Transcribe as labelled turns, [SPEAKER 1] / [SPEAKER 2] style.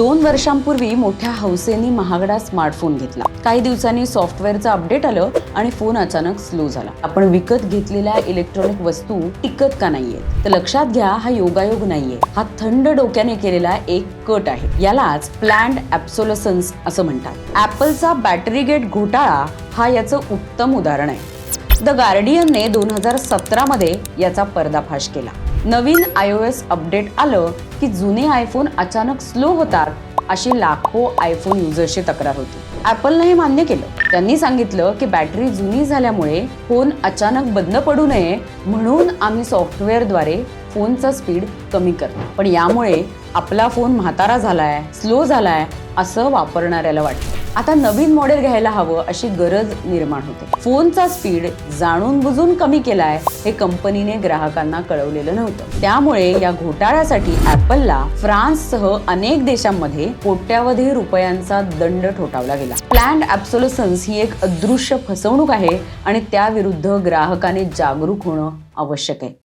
[SPEAKER 1] दोन वर्षांपूर्वी मोठ्या हौसेनी महागडा स्मार्टफोन घेतला. काही दिवसांनी सॉफ्टवेअरचं अपडेट आलं आणि फोन अचानक स्लो झाला. आपण विकत घेतलेल्या इलेक्ट्रॉनिक वस्तू टिकत का नाहीये तर लक्षात घ्या हा योगायोग नाहीये. हा थंड डोक्याने केलेला एक कट आहे. यालाच प्लॅन्ड ऍप्सोलसन्स असं म्हणतात. ऍपलचा बॅटरी गेट घोटाळा हा याचं उत्तम उदाहरण आहे. द गार्डियनने दोन हजार सतरामध्ये याचा पर्दाफाश केला. नवीन आय ओ एस अपडेट आलं की जुने आयफोन अचानक स्लो होतात अशी लाखो आयफोन युजर्सची तक्रार होती. ॲपलनं हे मान्य केलं. त्यांनी सांगितलं की बॅटरी जुनी झाल्यामुळे फोन अचानक बंद पडू नये म्हणून आम्ही सॉफ्टवेअरद्वारे फोनचा स्पीड कमी करतो पण यामुळे आपला फोन म्हातारा झालाय स्लो झालाय असं वापरणाऱ्याला वाटतं आता नवीन मॉडेल घ्यायला हवं अशी गरज निर्माण होते. फोनचा स्पीड जाणून बुजून कमी केलाय हे कंपनीने ग्राहकांना कळवलेलं नव्हतं. त्यामुळे या घोटाळ्यासाठी ऍपलला फ्रान्ससह अनेक देशांमध्ये कोट्यावधी रुपयांचा दंड ठोठावला गेला. प्लॅन्ड ऍप्सोलसन्स ही एक अदृश्य फसवणूक आहे आणि त्याविरुद्ध ग्राहकाने जागरूक होणं आवश्यक आहे.